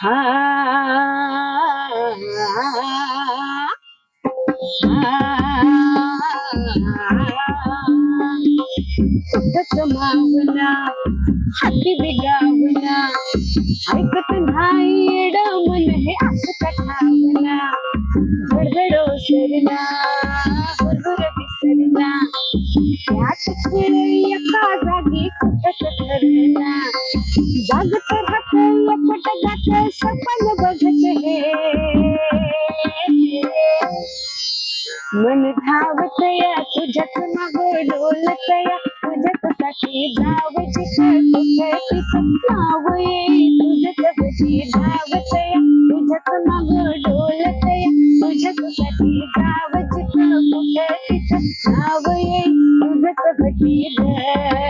कुठच मावना हाती बिगावना ऐकत नाही मन हे असं कठावना घडघडो सरना बरोबर विसरना त्यात खेळ एका जागी कुठच ठरना जागतर में सपन भगत है मन धावत या तुझत मग डोलत या तुझत साठी धाव नाव ये तुझत तुझी धावत या तुझत मग डोलत या तुझत साठी धाव चित मुख नाव तुझत भटी धाव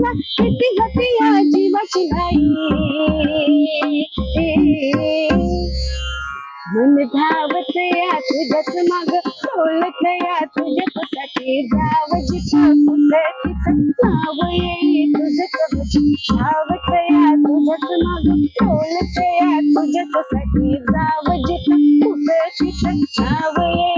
पूरा हटी धाव जिथे नाव ये तुझ्याच धावत या तुझ्याच माग बोलत या तुझ्यासाठी